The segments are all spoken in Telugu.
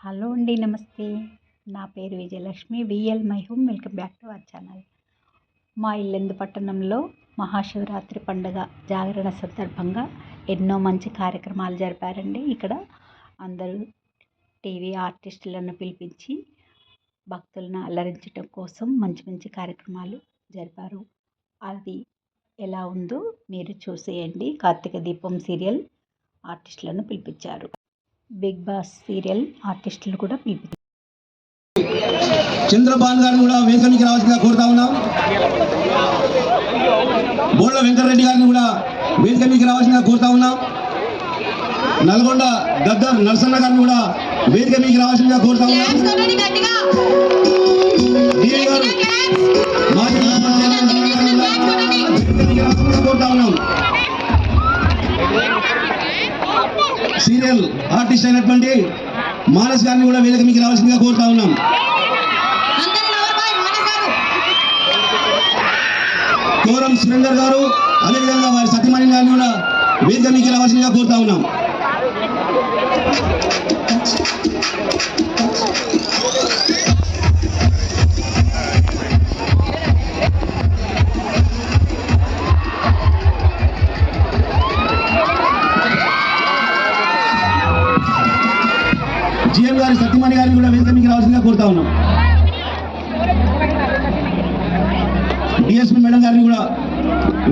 హలో అండి నమస్తే. నా పేరు Vijayalakshmi V L my. Welcome back to our channel. మా ఇల్లెందు పట్టణంలో మహాశివరాత్రి పండుగ జాగరణ సందర్భంగా ఎన్నో మంచి కార్యక్రమాలు జరిపారండి. ఇక్కడ అందరూ టీవీ ఆర్టిస్టులను పిలిపించి భక్తులను అలరించడం కోసం మంచి మంచి కార్యక్రమాలు జరిపారు. అది ఎలా ఉందో మీరు చూసేయండి. కార్తీక దీపం సీరియల్ ఆర్టిస్టులను పిలిపించారు. బిగ్ బాస్ సీరియల్ ఆర్టిస్టులు కూడా పిలిపించారు చంద్రబాబు గారిని కూడా వేదికనికి రావాల్సిందిగా కోరుతా ఉన్నాం. బోళ్ళ వెంకటరెడ్డి గారిని కూడా వేదికనికి రావాల్సిందిగా కోరుతా ఉన్నాం. నల్గొండ గద్దర్ నరసన్న గారిని కూడా వేదిక మీకు రావాల్సిందిగా కోరుతా ఉన్నాం. క్లాప్స్ కొట్టండి సీరియల్ ఆర్టిస్ట్ అయినటువంటి మానస్ గారిని కూడా వేదిక మీకు రావాల్సిందిగా కోరుతా ఉన్నాం. కోరం సురేందర్ గారు అదేవిధంగా వారి సత్యమణి గారిని కూడా వేదిక మీకు రావాల్సిందిగా కోరుతా ఉన్నాం. రావాల్సిందిగా కోరుతా ఉన్నాం. డిఎస్పీ మేడం గారిని కూడా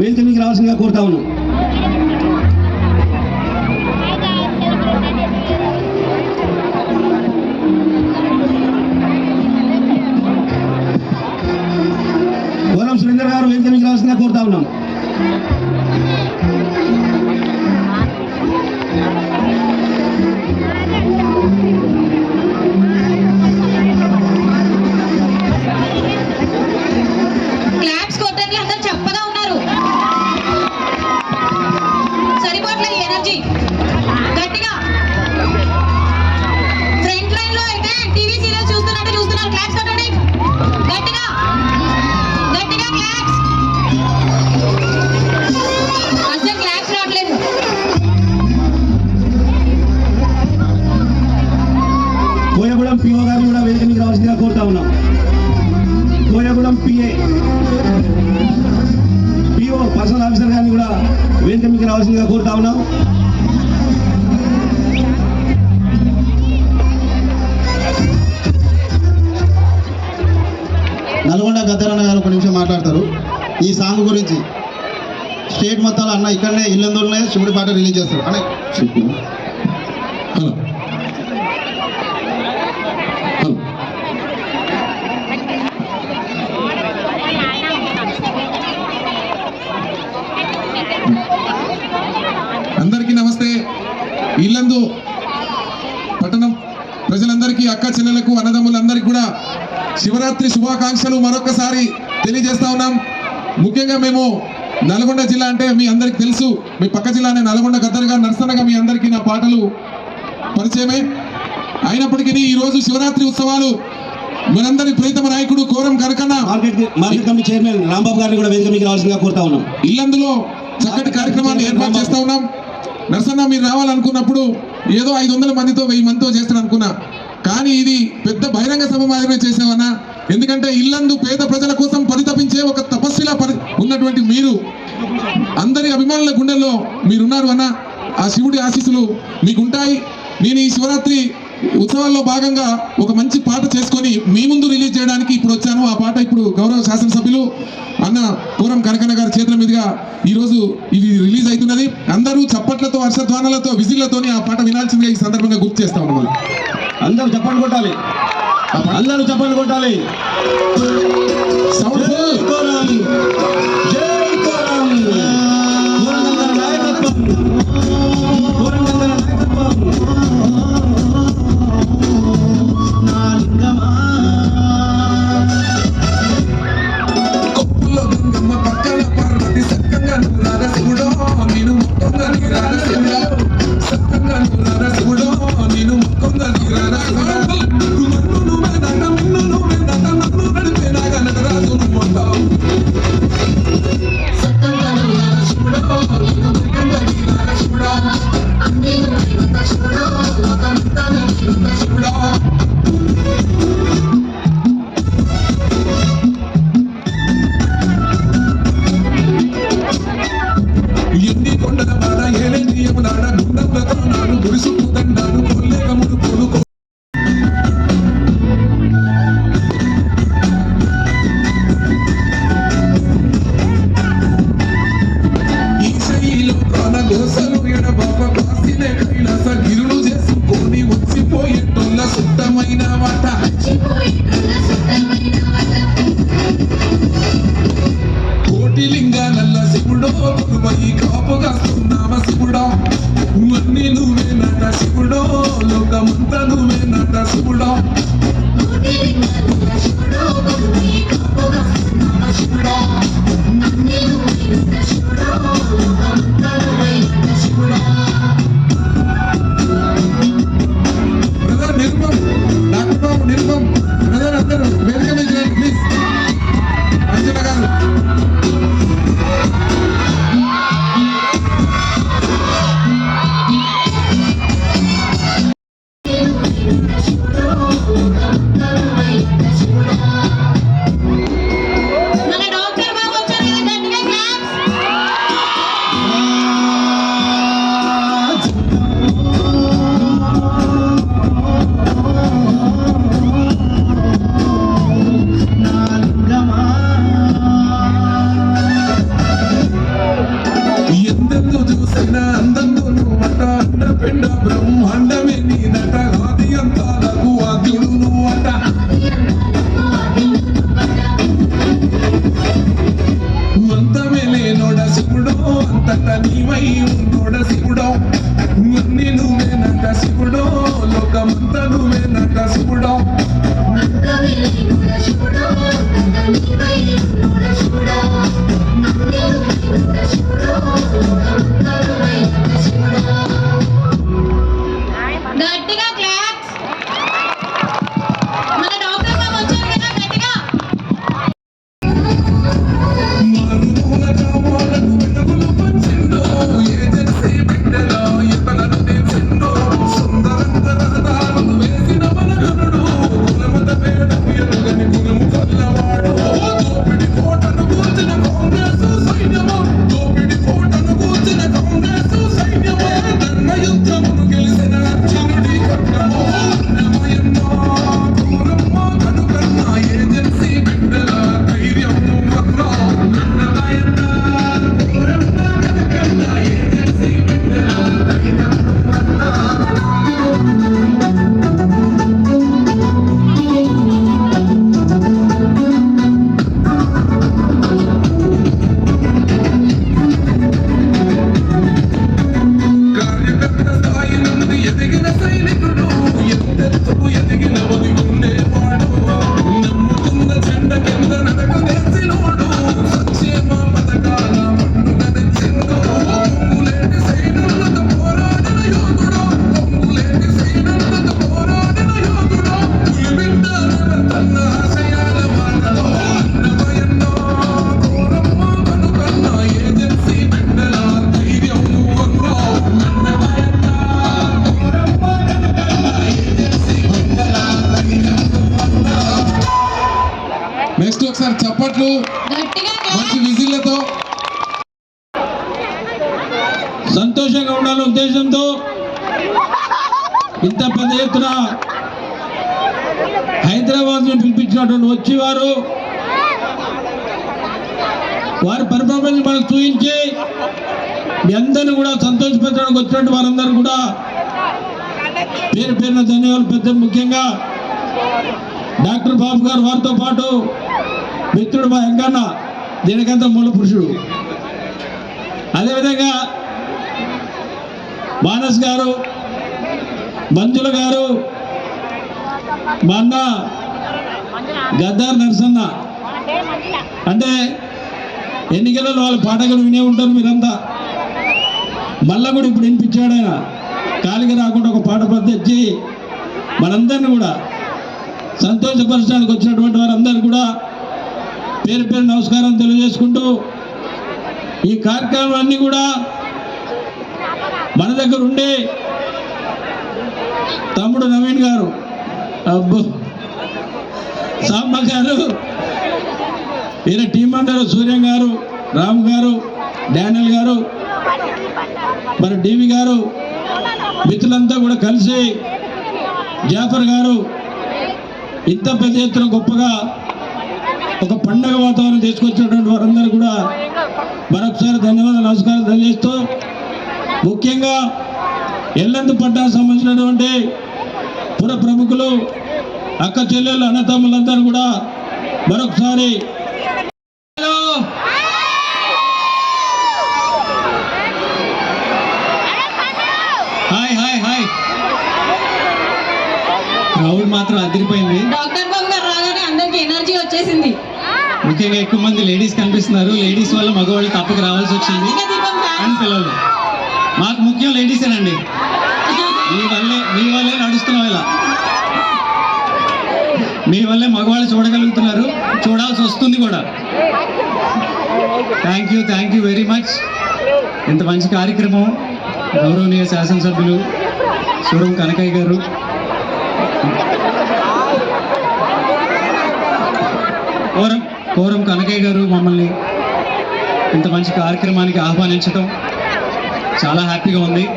వేదిక మీకు రావాల్సిందిగా కోరుతా ఉన్నాం. కోరం సురేందర్ గారు వేదిక మీకు రావాల్సిందిగా కోరుతా ఉన్నాం. కోయగూడెం పిఓ గారిని కూడా వేదిక మీకు రావాల్సిందిగా కోరుతా ఉన్నాం. Koyagudem P A P O personal officer గారిని కూడా వేదిక మీకు రావాల్సిందిగా కోరుతా ఉన్నాం. గద్దరన్న గారు ఒక నిమిషం మాట్లాడతారు. ఈ సాంగ్ గురించి స్టేట్ మొత్తాలు అన్న ఇక్కడనే ఇల్లందులోనే శివుడి పాట రిలీజ్ చేస్తారు. అనే హలో. హలో. అందరికీ నమస్తే. ఇల్లందు పట్టణం ప్రజలందరికీ అక్క చెల్లెలకు అన్నదమ్ములందరికీ కూడా శివరాత్రి శుభాకాంక్షలు మరొకసారి తెలియజేస్తా ఉన్నాం. ముఖ్యంగా మేము నల్గొండ జిల్లా అంటే మీ అందరికీ తెలుసు. మీ పక్క జిల్లానే నల్గొండ గద్దరుగా నరసనగా మీ అందరికీ నా పాటలు పరిచయమే. అయినప్పటికీ ఈరోజు శివరాత్రి ఉత్సవాలు మనందరి ప్రీతమ నాయకుడు Koram Kanakanna market market committee chairman Rambabu గారిని కూడా వేదిక మీకు రావాల్సిందిగా కోరుతా ఉన్నాం. ఇల్లందులో చక్కటి కార్యక్రమాన్ని ఏర్పాటు చేస్తా ఉన్నాం. నరసన్న మీరు రావాలనుకున్నప్పుడు ఏదో ఐదు వందల మందితో వెయ్యి మందితో చేస్తాను అనుకున్నా కానీ ఇది పెద్ద బహిరంగ సభ మాదిరిగా చేసామన్నా ఎందుకంటే ఇల్లందు పేద ప్రజల కోసం పరితపించే ఒక తపస్సులా ఉన్నటువంటి మీరు. అందరి అభిమానుల గుండెల్లో మీరున్నారు అన్న. ఆ శివుడి ఆశీస్సులు మీకుంటాయి. నేను ఈ శివరాత్రి ఉత్సవాల్లో భాగంగా ఒక మంచి పాట చేసుకొని మీ ముందు రిలీజ్ చేయడానికి ఇప్పుడు వచ్చాను. ఆ పాట ఇప్పుడు గౌరవ శాసనసభ్యులు అన్న పూరం కనకన్న గారి చేతుల మీదుగా ఈరోజు ఇది రిలీజ్ అవుతున్నది. అందరూ చప్పట్లతో హర్షధ్వానాలతో విజిల్లతోని ఆ పాట వినాల్సిందిగా ఈ సందర్భంగా గుర్తు చేస్తా ఉన్నాను. అందరూ చప్పట్లు కొట్టాలి. అందరూ చప్పట్లు కొట్టాలి. సౌండ్ ఘనత నీవై ఉండుడ శివుడో. నిన్ను మేనంత శివుడో. లోకమంతను మే చప్పట్లు మంచి విజిల్లతో సంతోషంగా ఉండాలి ఉద్దేశంతో ఇంత పెద్ద ఎత్తున హైదరాబాద్ను పిలిపించినటువంటి వచ్చేవారు వారి పరిపాలన మనకు చూపించి మీ అందరినీ కూడా సంతోషపెట్టడానికి వచ్చినట్టు వారందరూ కూడా పేరు పేరున ధన్యవాదాలు పెద్ద ముఖ్యంగా డాక్టర్ బాబు గారు వారితో పాటు మిత్రుడు మా ఎంకన్న దీనికంత మూల పురుషుడు. అదేవిధంగా మానస్ గారు మంజుల గారు మా అన్న గద్దార్ నరసన్న. అంటే ఎన్నికలలో వాళ్ళ పాటకులు వినే ఉంటారు మీరంతా. మళ్ళా కూడా ఇప్పుడు వినిపించాడు ఆయన. కాలికి రాకుండా ఒక పాట పద్ధతి మనందరినీ కూడా సంతోషపరచడానికి వచ్చినటువంటి వారందరూ కూడా పేరు పేరు నమస్కారం తెలియజేసుకుంటూ ఈ కార్యక్రమాలన్నీ కూడా మన దగ్గర ఉండి తమ్ముడు నవీన్ గారు. అబ్బు. సాంబ గారు. ఈయన టీం అంటారు సూర్యం గారు రామ్ గారు డానియల్ గారు మరి డివి గారు మిత్రులంతా కూడా కలిసి జాఫర్ గారు ఇంత పెద్ద ఎత్తున గొప్పగా ఒక పండగ వాతావరణం తీసుకొచ్చినటువంటి వారందరూ కూడా మరొకసారి ధన్యవాదాలు నమస్కారం తెలియజేస్తూ ముఖ్యంగా ఎల్లందు పట్టాకు సంబంధించినటువంటి పుర ప్రముఖులు అక్క చెల్లెళ్ళు అన్నతమ్ములందరూ కూడా మరొకసారి హాయ్ హాయ్ హాయ్ క్రౌడ్ మాత్రం అదిరిపోయింది డాక్టర్ బాబు గారు రాగానే అందరికి ఎనర్జీ వచ్చేసింది ముఖ్యంగా ఎక్కువ మంది లేడీస్ కనిపిస్తున్నారు. లేడీస్ వల్ల మగవాళ్ళు తప్పక రావాల్సి వచ్చింది. అండ్ పిల్లలు మాకు ముఖ్యం లేడీసేనండి మీ వల్లే మీ వల్లే నడుస్తున్నాం ఇలా. మీ వల్లే మగవాళ్ళు చూడగలుగుతున్నారు. చూడాల్సి వస్తుంది కూడా. Thank you thank you very much ఇంత మంచి కార్యక్రమం. గౌరవనీయ శాసనసభ్యులు సూరం కనకయ్య గారు. కోరం కోరం కనకయ్య గారు మమ్మల్ని ఇంత మంచి కార్యక్రమానికి ఆహ్వానించడం చాలా హ్యాపీగా ఉంది.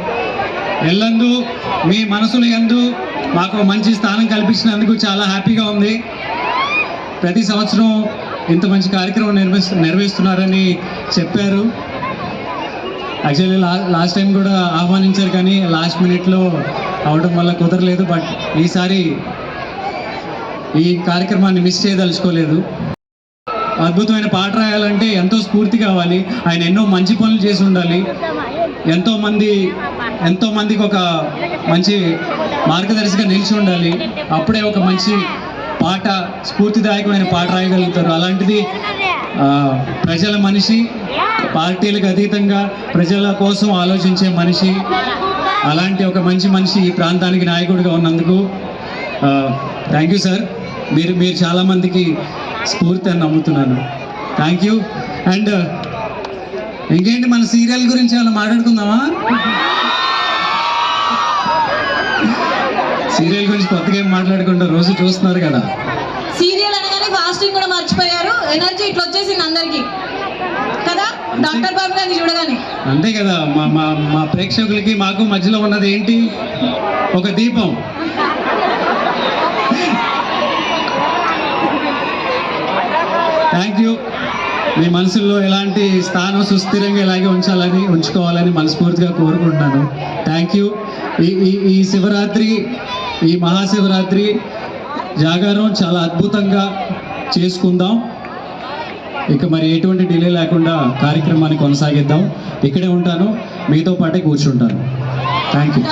ఎల్లందు మీ మనసుల యందు మాకు మంచి స్థానం కల్పించినందుకు చాలా హ్యాపీగా ఉంది. ప్రతి సంవత్సరం ఇంత మంచి కార్యక్రమం నిర్వహి నిర్వహిస్తున్నారని చెప్పారు. యాక్చువల్లీ లా లాస్ట్ టైం కూడా ఆహ్వానించారు కానీ లాస్ట్ మినిట్లో అవడం వల్ల కుదరలేదు. బట్ ఈసారి ఈ కార్యక్రమాన్ని మిస్ చేయదలుచుకోలేదు. అద్భుతమైన పాట రాయాలంటే ఎంతో స్ఫూర్తి కావాలి. ఆయన ఎన్నో మంచి పనులు చేసి ఉండాలి. ఎంతో మంది ఎంతో మందికి ఒక మంచి మార్గదర్శిగా నిలిచి ఉండాలి. అప్పుడే ఒక మంచి పాట స్ఫూర్తిదాయకమైన పాట రాయగలుగుతారు. అలాంటిది ప్రజల మనిషి పార్టీలకు అతీతంగా ప్రజల కోసం ఆలోచించే మనిషి అలాంటి ఒక మంచి మనిషి ఈ ప్రాంతానికి నాయకుడిగా ఉన్నందుకు థ్యాంక్ యూ సార్. మీరు మీరు చాలామందికి స్ఫూర్తి అని నమ్ముతున్నాను థ్యాంక్ యూ అండ్ ఇంకేంటి మన సీరియల్ గురించి ఏమైనా మాట్లాడుకుందామా? సీరియల్ గురించి కొత్తగా ఏం మాట్లాడుకుంటారు రోజు చూస్తున్నారు కదా. సీరియల్ అనగానే ఫాస్టింగ్ కూడా మర్చిపోయారు. ఎనర్జీ ఇట్లా వచ్చేసింది అందరికి. కదా? డాక్టర్ బాబు గారిని చూడగానే. అంతే కదా. మా మా మా ప్రేక్షకులకి మాకు మధ్యలో ఉన్నది ఏంటి? ఒక దీపం. థ్యాంక్ యూ మీ మనసుల్లో ఎలాంటి స్థానం సుస్థిరంగా ఇలాగే ఉంచాలని ఉంచుకోవాలని మనస్ఫూర్తిగా కోరుకుంటున్నాను. థ్యాంక్ యూ ఈ ఈ ఈ శివరాత్రి ఈ మహాశివరాత్రి జాగారం చాలా అద్భుతంగా చేసుకుందాం. ఇక మరి ఎటువంటి డిలే లేకుండా కార్యక్రమాన్ని కొనసాగిద్దాం. ఇక్కడే ఉంటాను. మీతో పాటే కూర్చుంటాను. థ్యాంక్ యూ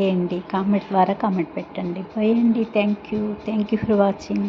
చేయండి. కామెంట్ ద్వారా కామెంట్ పెట్టండి. బై అండి. Thank you thank you for watching